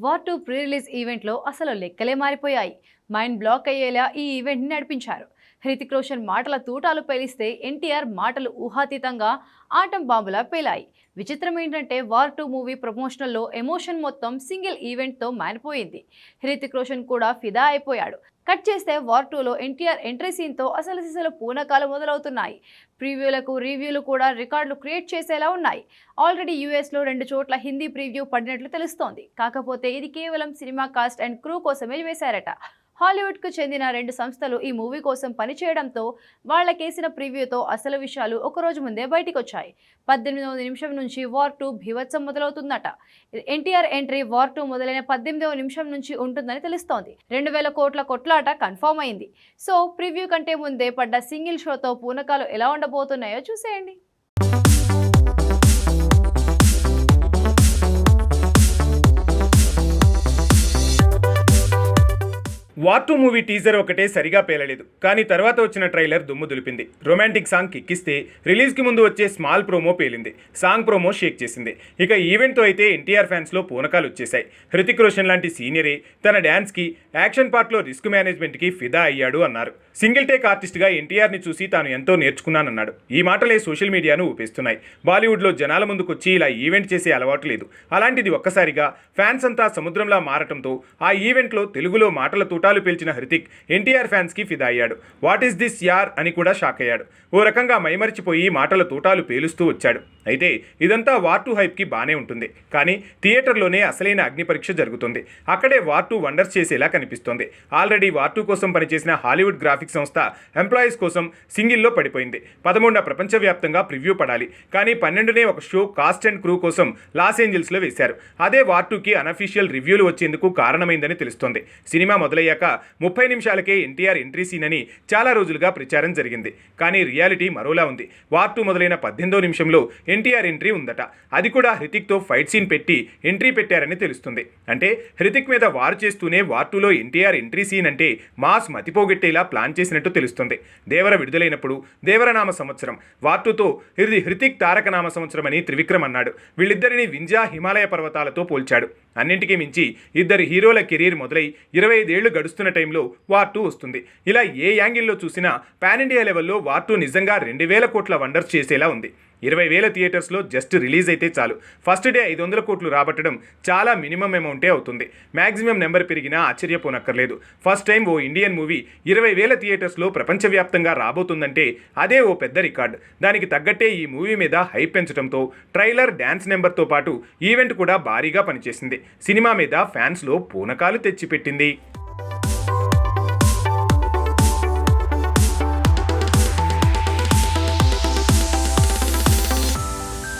War two pre release ఈవెంట్లో అసలు లెక్కలే మారిపోయాయి. మైండ్ బ్లాక్ అయ్యేలా ఈ ఈవెంట్ని నడిపించారు. హృతిక్ రోషన్ మాటల తూటాలు పేలిస్తే ఎన్టీఆర్ మాటలు ఊహాతీతంగా ఆటం బాంబులా పేలాయి. విచిత్రం ఏంటంటే వార్ టూ మూవీ ప్రమోషనల్లో ఎమోషన్ మొత్తం సింగిల్ ఈవెంట్తో మారిపోయింది. హృతిక్ రోషన్ కూడా ఫిదా అయిపోయాడు. కట్ చేస్తే వార్ టూలో ఎన్టీఆర్ ఎంట్రీ సీన్తో అసలు సిసలు పూనకాలు మొదలవుతున్నాయి. ప్రీవ్యూలకు రివ్యూలు కూడా రికార్డులు క్రియేట్ చేసేలా ఉన్నాయి. ఆల్రెడీ యూఎస్లో రెండు చోట్ల హిందీ ప్రీవ్యూ పడినట్లు తెలుస్తోంది. కాకపోతే ఇది కేవలం సినిమా కాస్ట్ అండ్ క్రూ కోసమే వేశారట. హాలీవుడ్కు చెందిన రెండు సంస్థలు ఈ మూవీ కోసం పనిచేయడంతో వాళ్ళకేసిన ప్రివ్యూతో అసలు విషయాలు ఒకరోజు ముందే బయటికి వచ్చాయి పద్దెనిమిదవ నిమిషం నుంచి వార్ టూ భీవత్సం మొదలవుతుందట. ఎన్టీఆర్ ఎంట్రీ వార్ టూ మొదలైన పద్దెనిమిదవ నిమిషం నుంచి ఉంటుందని తెలుస్తోంది. రెండు వేల కోట్ల కొట్లాట కన్ఫర్మ్ అయింది. సో ప్రివ్యూ కంటే ముందే పడ్డ సింగిల్ షోతో పూనకాలు ఎలా ఉండబోతున్నాయో చూసేయండి. వార్ టూ మూవీ టీజర్ ఒకటే సరిగా పేలలేదు. కానీ తర్వాత వచ్చిన ట్రైలర్ దుమ్ము దులిపింది. రొమాంటిక్ సాంగ్ కిక్కిస్తే రిలీజ్కి ముందు వచ్చే స్మాల్ ప్రోమో పేలింది. సాంగ్ ప్రోమో షేక్ చేసింది. ఇక ఈవెంట్తో అయితే ఎన్టీఆర్ ఫ్యాన్స్లో పూనకాలు వచ్చేశాయి. హృతిక్ రోషన్ లాంటి సీనియరే తన డ్యాన్స్కి యాక్షన్ పార్ట్లో రిస్క్ మేనేజ్మెంట్కి ఫిదా అయ్యాడు అన్నారు. సింగిల్ టేక్ ఆర్టిస్ట్గా ఎన్టీఆర్ని చూసి తాను ఎంతో నేర్చుకున్నానన్నాడు. ఈ మాటలే సోషల్ మీడియాను ఊపేస్తున్నాయి. బాలీవుడ్లో జనాల ముందుకొచ్చి ఇలా ఈవెంట్ చేసే అలవాటు లేదు. అలాంటిది ఒక్కసారిగా ఫ్యాన్స్ అంతా సముద్రంలా మారటంతో ఆ ఈవెంట్లో తెలుగులో మాటల తూట తూటాలు పేల్చిన హృతిక్ ఎన్టీఆర్ ఫ్యాన్స్కి ఫిదా అయ్యాడు. వాట్ ఈస్ దిస్ యార్? అని కూడా షాక్ అయ్యాడు. ఓ రకంగా మైమరిచిపోయి మాటల తూటాలు పేలుస్తూ వచ్చాడు. అయితే ఇదంతా వార్ టూ హైప్కి బానే ఉంటుంది. కానీ థియేటర్లోనే అసలైన అగ్ని పరీక్ష జరుగుతుంది. అక్కడే వార్ టూ వండర్స్ చేసేలా కనిపిస్తోంది. ఆల్రెడీ వార్ టూ కోసం పనిచేసిన హాలీవుడ్ గ్రాఫిక్స్ సంస్థ ఎంప్లాయీస్ కోసం సింగిల్లో పడిపోయింది. పదమూడున ప్రపంచవ్యాప్తంగా ప్రివ్యూ పడాలి. కానీ పన్నెండునే ఒక షో కాస్ట్ అండ్ క్రూ కోసం లాస్ ఏంజల్స్లో వేశారు. అదే వార్ టూకి అనఫీషియల్ రివ్యూలు వచ్చేందుకు కారణమైందని తెలుస్తోంది. సినిమా మొదలయ్యాక ముప్పై నిమిషాలకే ఎన్టీఆర్ ఎంట్రీ సీన్ అని చాలా రోజులుగా ప్రచారం జరిగింది. కానీ రియాలిటీ మరోలా ఉంది. వార్ టూ మొదలైన పద్దెనిమిదో నిమిషంలో ఎన్టీఆర్ ఎంట్రీ ఉందట. అది కూడా హృతిక్తో ఫైట్ సీన్ పెట్టి ఎంట్రీ పెట్టారని తెలుస్తుంది. అంటే హృతిక్ మీద వార్ చేస్తూనే వార్ టూలో ఎన్టీఆర్ ఎంట్రీ సీన్ అంటే మాస్ మతిపోగొట్టేలా ప్లాన్ చేసినట్టు తెలుస్తుంది. దేవర విడుదలైనప్పుడు దేవరనామ సంవత్సరం. వార్టుతో ఇది హృతిక్ తారకనామ సంవత్సరం అని త్రివిక్రమ్ అన్నాడు. వీళ్ళిద్దరిని వింజా హిమాలయ పర్వతాలతో పోల్చాడు. అన్నింటికీ మించి ఇద్దరు హీరోల కెరీర్ మొదలై ఇరవై ఐదేళ్ళు గడుస్తున్న టైంలో వార్ టూ వస్తుంది. ఇలా ఏ యాంగిల్లో చూసినా పాన్ ఇండియా లెవెల్లో వార్ టూ నిజంగా రెండు వేల కోట్ల వండర్స్ చేసేలా ఉంది. ఇరవై వేల థియేటర్స్లో జస్ట్ రిలీజ్ అయితే చాలు. ఫస్ట్ డే ఐదు వందల కోట్లు రాబట్టడం చాలా మినిమం అమౌంటే అవుతుంది. మ్యాక్సిమం నెంబర్ పెరిగినా ఆశ్చర్యపోనక్కర్లేదు. ఫస్ట్ టైం ఓ ఇండియన్ మూవీ ఇరవై వేల థియేటర్స్లో ప్రపంచవ్యాప్తంగా రాబోతుందంటే అదే ఓ పెద్ద రికార్డ్. దానికి తగ్గట్టే ఈ మూవీ మీద హైప్ పెంచడంతో ట్రైలర్ డ్యాన్స్ నెంబర్తో పాటు ఈవెంట్ కూడా భారీగా పనిచేసింది. సినిమా మీద ఫ్యాన్స్లో పూనకాలు తెచ్చిపెట్టింది.